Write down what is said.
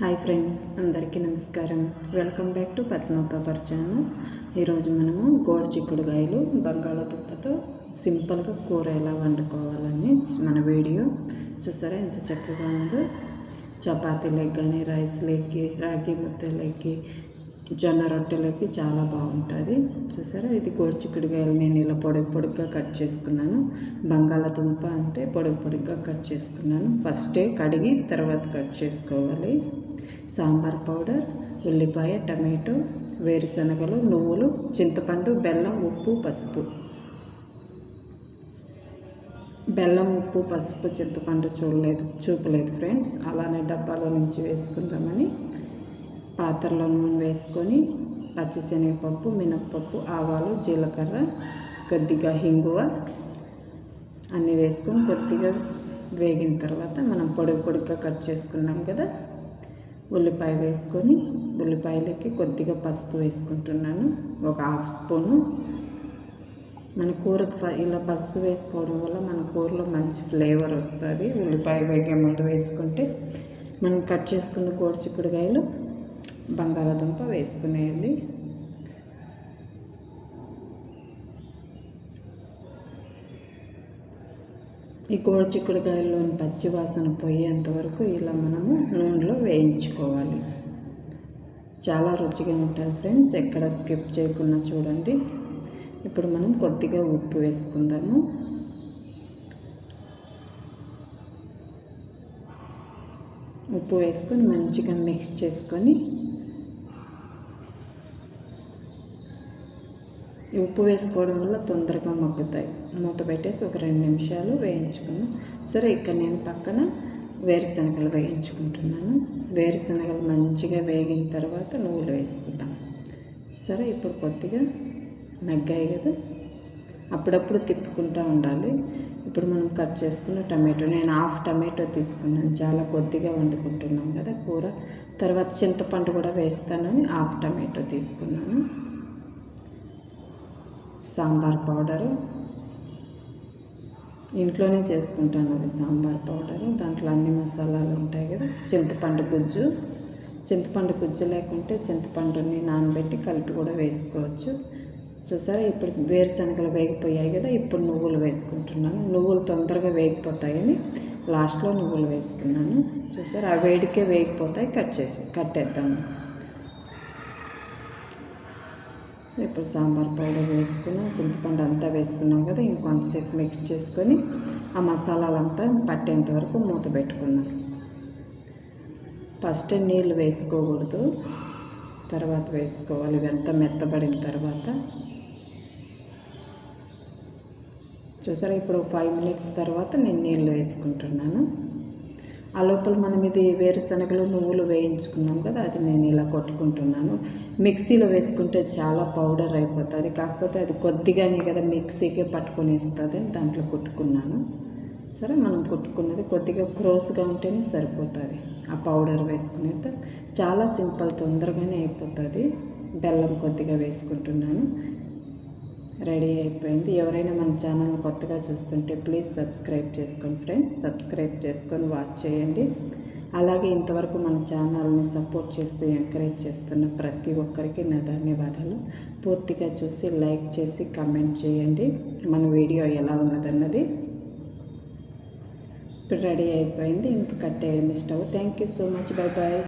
Hi friends అందరికీ నమస్కారం. Welcome back to Padma channel. ఈరోజు మనము గోడ చిక్కుడుకాయలు బంగాళాదుంపతో సింపుల్గా కూర ఎలా వండుకోవాలని మన వీడియో. చూసారా ఎంత చక్కగా ఉందో? చపాతీలకి కానీ రైస్ లేకి రాగి ముద్దలకి జొన్న రొట్టెలకి చాలా బాగుంటుంది. చూసారా? ఇది గోరుచిక్కుడుకాయలు నేను ఇలా పొడుగు పొడుగ్గా కట్ చేసుకున్నాను. బంగాళాదుంప అంటే పొడుగు పొడుగ్గా కట్ చేసుకున్నాను. ఫస్టే కడిగి తర్వాత కట్ చేసుకోవాలి. సాంబార్ పౌడర్ ఉల్లిపాయ టమాటో వేరుశనగలు నువ్వులు చింతపండు బెల్లం ఉప్పు పసుపు. బెల్లం ఉప్పు పసుపు చింతపండు చూడలేదు చూపలేదు ఫ్రెండ్స్. అలానే డబ్బాలో నుంచి వేసుకుందామని పాత్రలో నూనె వేసుకొని పచ్చిశనగపప్పు మినప్పప్పు ఆవాలు జీలకర్ర కొద్దిగా హింగువ అన్నీ వేసుకొని కొద్దిగా వేగిన తర్వాత మనం పొడుగు పొడుగ్గా కట్ చేసుకున్నాం కదా ఉల్లిపాయ వేసుకొని ఉల్లిపాయలకి కొద్దిగా పసుపు వేసుకుంటున్నాను. ఒక హాఫ్ స్పూను. మన కూరకు ఇలా పసుపు వేసుకోవడం వల్ల మన కూరలో మంచి ఫ్లేవర్ వస్తుంది. ఉల్లిపాయ వేగే ముందు వేసుకుంటే మనం కట్ చేసుకున్న కోడిచిక్కుడుకాయలు బంగాళాదుంప వేసుకునేయాలి ఈ కోడి చిక్కుడుకాయల్లోని పచ్చి వాసన పోయేంత వరకు ఇలా మనము నూనెలో వేయించుకోవాలి. చాలా రుచిగా ఉంటుంది ఫ్రెండ్స్ ఎక్కడ స్కిప్ చేయకుండా చూడండి. ఇప్పుడు మనం కొద్దిగా ఉప్పు వేసుకుందాము. ఉప్పు వేసుకొని మంచిగా మిక్స్ చేసుకొని ఉప్పు వేసుకోవడం వల్ల తొందరగా మగ్గుతాయి. మూత పెట్టేసి ఒక రెండు నిమిషాలు వేయించుకున్నాం సరే ఇక్కడ నేను పక్కన వేరుశనగలు వేయించుకుంటున్నాను. వేరుశనగలు మంచిగా వేగిన తర్వాత నువ్వులు వేసుకుంటాం సరే ఇప్పుడు కొద్దిగా మగ్గాయి కదా. అప్పుడప్పుడు తిప్పుకుంటూ ఉండాలి. ఇప్పుడు మనం కట్ చేసుకున్న టమాటో నేను హాఫ్ టమాటో తీసుకున్నాను. చాలా కొద్దిగా వండుకుంటున్నాం కదా కూర. తర్వాత చింతపండు కూడా వేస్తానని హాఫ్ టమాటో తీసుకున్నాను. సాంబార్ పౌడరు. ఇంట్లోనే చేసుకుంటాను అది సాంబార్ పౌడరు. దాంట్లో అన్ని మసాలాలు ఉంటాయి కదా చింతపండు గుజ్జు. చింతపండు గుజ్జు లేకుంటే చింతపండుని నానబెట్టి కలిపి కూడా వేసుకోవచ్చు. చూసారా ఇప్పుడు వేరుశనగలు వేగిపోయాయి కదా ఇప్పుడు నువ్వులు వేసుకుంటున్నాను. నువ్వులు తొందరగా వేగిపోతాయని లాస్ట్లో నువ్వులు వేసుకున్నాను. చూసారా ఆ వేడికే వేగిపోతాయి కట్ చేసి కట్టేద్దాము. ఇప్పుడు సాంబార్ పౌడర్ వేసుకున్నాం చింతపండు అంతా వేసుకున్నాం కదా ఇంకొంతసేపు మిక్స్ చేసుకొని ఆ మసాలాలంతా పట్టేంత వరకు మూత పెట్టుకున్నాం ఫస్ట్ నీళ్ళు వేసుకోకూడదు తర్వాత వేసుకోవాలి ఇదంతా మెత్తబడిన తర్వాత. చూసారా ఇప్పుడు ఫైవ్ మినిట్స్ తర్వాత నేను నీళ్ళు వేసుకుంటున్నాను. ఆ లోపల మనం ఇది వేరుశనగలు నువ్వులు వేయించుకున్నాం కదా అది నేను ఇలా కొట్టుకుంటున్నాను. మిక్సీలో వేసుకుంటే చాలా పౌడర్ అయిపోతుంది. కాకపోతే అది కొద్దిగానే కదా మిక్సీకే పట్టుకొని ఇస్తుంది దాంట్లో కుట్టుకున్నాను. సరే మనం కుట్టుకున్నది కొద్దిగా క్రోస్గా ఉంటేనే సరిపోతుంది. ఆ పౌడర్ వేసుకునేది చాలా సింపుల్ తొందరగానే అయిపోతుంది. బెల్లం కొద్దిగా వేసుకుంటున్నాను. రెడీ అయిపోయింది. ఎవరైనా మన ఛానల్ కొత్తగా చూస్తుంటే ప్లీజ్ సబ్స్క్రైబ్ చేసుకోండి ఫ్రెండ్స్ సబ్స్క్రైబ్ చేసుకొని వాచ్ చేయండి. అలాగే ఇంతవరకు మన ఛానల్ని సపోర్ట్ చేస్తూ ఎంకరేజ్ చేస్తున్న ప్రతి ఒక్కరికి నా ధన్యవాదాలు. పూర్తిగా చూసి లైక్ చేసి కమెంట్ చేయండి. మన వీడియో ఎలా ఉన్నదన్నది ఇప్పుడు రెడీ అయిపోయింది. ఇంకా కట్టేయండి stove thank you so much bye bye